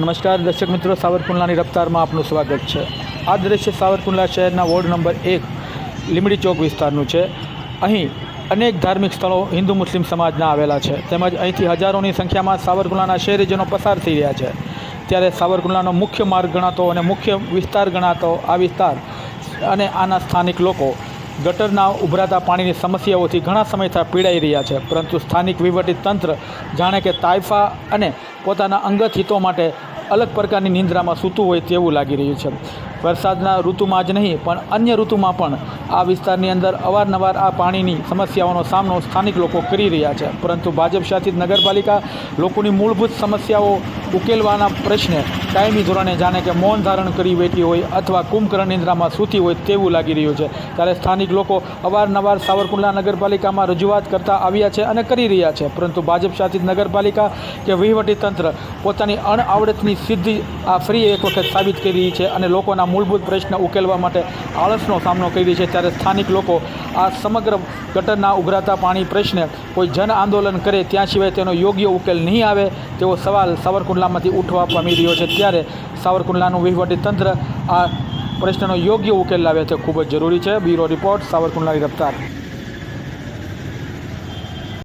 નમસ્કાર, દર્શક મિત્રો, સાવરકુંડલાની રફતારમાં આપનું સ્વાગત છે. આ દ્રશ્ય સાવરકુંડલા શહેરના વોર્ડ નંબર એક લીમડી ચોક વિસ્તારનું છે. અહીં અનેક ધાર્મિક સ્થળો હિન્દુ મુસ્લિમ સમાજના આવેલા છે. તેમજ અહીંથી હજારોની સંખ્યામાં સાવરકુંડલાના શહેરીજનો પસાર થઈ રહ્યા છે. ત્યારે સાવરકુંડલાનો મુખ્ય માર્ગ ગણાતો અને મુખ્ય વિસ્તાર ગણાતો આ વિસ્તાર અને આના સ્થાનિક લોકો ગટરના ઉભરાતા પાણીની સમસ્યાઓથી ઘણા સમયથી પીડાઈ રહ્યા છે. પરંતુ સ્થાનિક વહીવટી તંત્ર જાણે કે તાઇફા અને પોતાના અંગત હિતો માટે અલગ પ્રકારની નિંદ્રામાં સૂતું હોય તેવું લાગી રહ્યું છે. વરસાદના ઋતુમાં જ નહીં, પણ અન્ય ઋતુમાં પણ. આ વિસ્તારની અંદર અવારનવાર આ પાણીની સમસ્યાઓનો સામનો સ્થાનિક લોકો કરી રહ્યા છે. પરંતુ ભાજપ શાસિત નગરપાલિકા લોકોની મૂળભૂત સમસ્યાઓ ઉકેલવાના પ્રશ્ને કાયમી ધોરણે જાણે કે મૌન ધારણ કરી બેઠી હોય અથવા કુંભકર્ણ નિંદ્રામાં સૂતી હોય તેવું લાગી રહ્યું છે. ત્યારે સ્થાનિક લોકો અવારનવાર સાવરકુંડલા નગરપાલિકામાં રજૂઆત કરતા આવ્યા છે અને કરી રહ્યા છે. પરંતુ ભાજપ શાસિત નગરપાલિકા કે વહીવટી તંત્ર પોતાની અણઆવડતની સિદ્ધિ આ ફરી એક વખત સાબિત કરી રહી છે અને લોકોના મૂળભૂત પ્રશ્ન ઉકેલવા માટે આળસનો સામનો કરી છે. ત્યારે સ્થાનિક લોકો આ સમગ્ર ગટરના ઉભરાતા પાણી પ્રશ્ને કોઈ જન આંદોલન કરે ત્યાં સિવાય તેનો યોગ્ય ઉકેલ નહીં આવે તેવો સવાલ સાવરકુંડલામાંથી ઉઠવા પામી રહ્યો છે. ત્યારે સાવરકુંડલાનું વહીવટી તંત્ર આ પ્રશ્નનો યોગ્ય ઉકેલ લાવે તે ખૂબ જ જરૂરી છે. બ્યુરો રિપોર્ટ, સાવરકુંડલાની રફતાર.